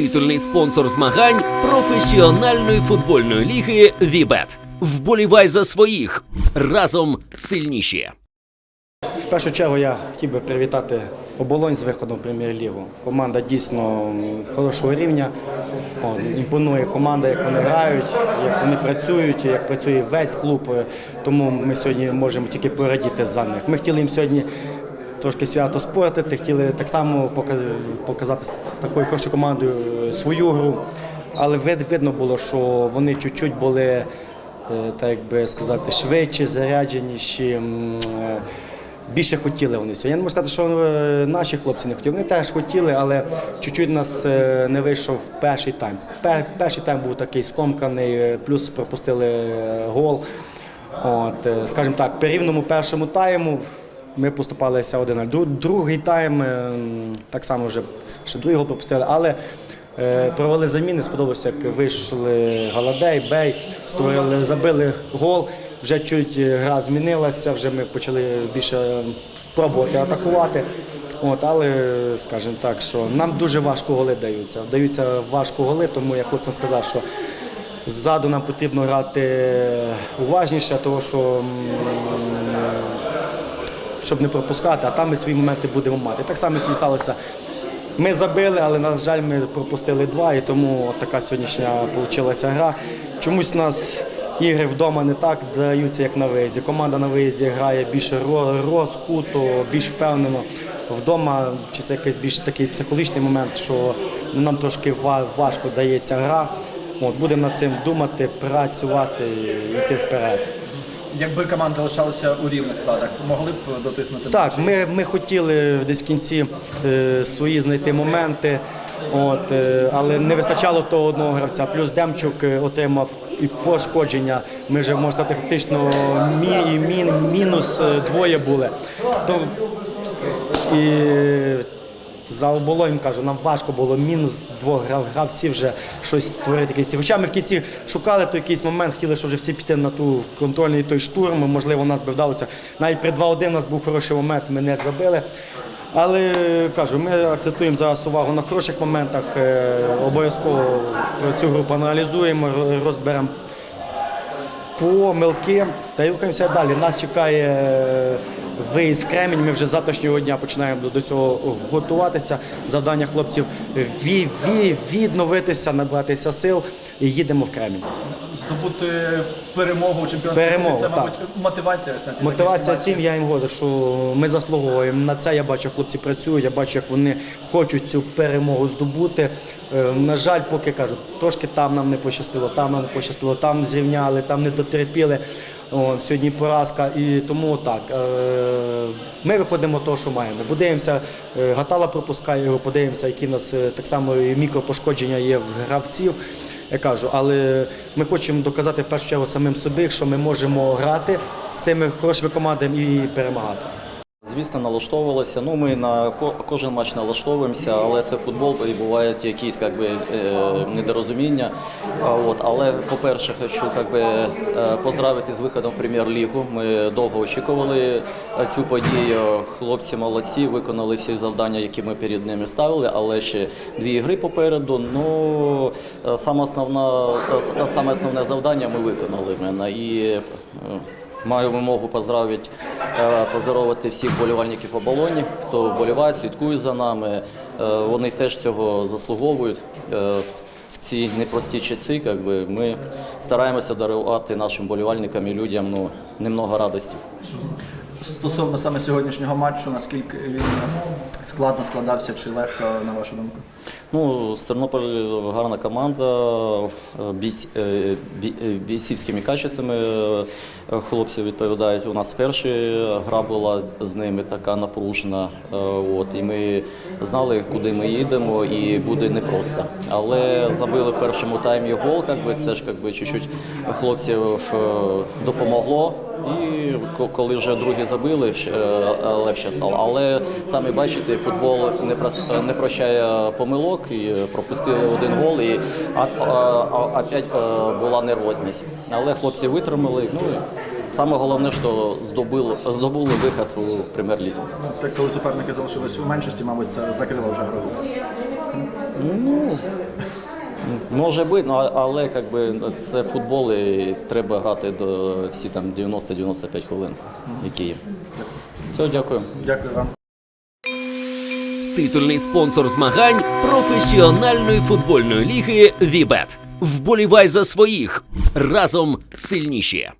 титульний спонсор змагань професіональної футбольної ліги Вібет. Вболівай за своїх разом сильніші. В першу чергу я хотів би привітати оболонь з виходом в прем'єр-лігу. Команда дійсно хорошого рівня. Імпонує команда, як вони грають, як вони працюють, як працює весь клуб. Тому ми сьогодні можемо тільки порадіти за них. Ми хотіли їм сьогодні трошки свято спортити, хотіли так само показати з такою хорошою командою е, свою гру. Але видно було, що вони чуть-чуть були, е, так би сказати, швидші, зарядженіші. е, Більше хотіли вони сьогодні. Я не можу сказати, що наші хлопці не хотіли. Вони теж хотіли, але чуть-чуть нас не вийшов перший тайм. Перший тайм був такий скомканий, плюс пропустили гол. От, скажімо так, по рівному першому тайму ми поступалися 1-0. Другий тайм е, так само вже ще другий гол пропустили, але е, провели заміни. Сподобалося, як вийшли Галадей, Бей, створили, забили гол. Вже чуть е, гра змінилася, вже ми почали більше пробувати атакувати. От, але скажімо так, що нам дуже важко голи даються. Даються важко голи, тому я хлопцям сказав, що ззаду нам потрібно грати уважніше, тому що щоб не пропускати, а там ми свої моменти будемо мати. Так само сьогодні сталося. Ми забили, але, на жаль, ми пропустили два, і тому така сьогоднішня вийшла гра. Чомусь у нас ігри вдома не так даються, як на виїзді. Команда на виїзді грає більше розкуто, більш впевнено. Вдома чи це якийсь більш такий психологічний момент, що нам трошки важко дається гра. От, будемо над цим думати, працювати і йти вперед. Якби команда лишалася у рівних складах, могли б дотиснути Так, ми, ми хотіли десь в кінці е, свої знайти моменти, от, е, але не вистачало того одного гравця. Плюс Демчук е, отримав і пошкодження. Ми вже можна сказати, фактично мі, мі, мінус е, двоє були. То, і за оболонь кажу, нам важко було мінус двох гравців вже щось створити кінці. Хоча ми в кінці шукали той якийсь момент, хотіли, щоб вже всі піти на ту контрольний той штурм. Можливо, нас би вдалося. Навіть при 2-1 у нас був хороший момент, ми не забили. Але кажу, ми акцентуємо зараз увагу на хороших моментах. е, Обов'язково про цю групу аналізуємо, розберемо помилки та й рухаємося далі. Нас чекає виїзд в Кремінь. Ми вже з завтрашнього дня починаємо до, цього готуватися. Завдання хлопців ві, ві, відновитися, набратися сил і їдемо в Кремінь. здобути перемогу у чемпіонстві. Перемогу, це, так. мотивація ось на ці Мотивація такі тим, я їм говорю, що ми заслуговуємо на це. Я бачу, хлопці працюють, я бачу, як вони хочуть цю перемогу здобути. Е, На жаль, поки кажуть, трошки там нам не пощастило, там нам не пощастило, там зрівняли, там не дотерпіли. Сьогодні поразка. І тому так. е, Ми виходимо того, що маємо. Подивимося, е, Гатала пропускає його, подивимося, які в нас е, так само мікропошкодження є в гравців. Я кажу, але ми хочемо доказати в першу чергу самим собі, що ми можемо грати з цими хорошими командами і перемагати. Звісно, налаштовувалися. Ну, ми на кожен матч налаштовуємося, але це футбол, і бувають якісь як би, е, недорозуміння. От, але, по-перше, хочу би, е, поздравити з виходом в прем'єр-лігу. Ми довго очікували е, цю подію. Хлопці молодці, виконали всі завдання, які ми перед ними ставили, але ще дві гри попереду. Ну, саме основне, саме основне завдання ми виконали мене. І, Маю вимогу поздравити, е, всіх болівальників оболоні, хто вболіває, слідкує за нами. Е, Вони теж цього заслуговують. Е, В ці непрості часи якби, ми стараємося дарувати нашим болівальникам і людям ну, немного радості. Стосовно саме сьогоднішнього матчу, наскільки він складно складався чи легко, на вашу думку? Ну, з Тернополь гарна команда, бійсь, е, е, бійцівськими качествами е, хлопці відповідають. У нас перша гра була з- ними така напружена. От, і ми знали, куди ми їдемо, і буде непросто. Але забили в першому таймі гол, як би, це ж як би, чуть-чуть хлопців допомогло. І коли вже другі забили, е, легше стало. Але самі бачите, футбол не прощає помилок і пропустили один гол, і опять е, була нервозність. Але хлопці витримали. Ну саме головне, що здобули, здобули вихід у прем'єр-лізі. Так, коли суперники залишились у меншості, мабуть, це закрило вже гру. Ну, Може бути, ну, але как би, це футбол і треба грати до всі там 90-95 хвилин, які є. Все, дякую. Дякую вам. Титульний спонсор змагань професіональної футбольної ліги Вібет. Вболівай за своїх разом сильніші.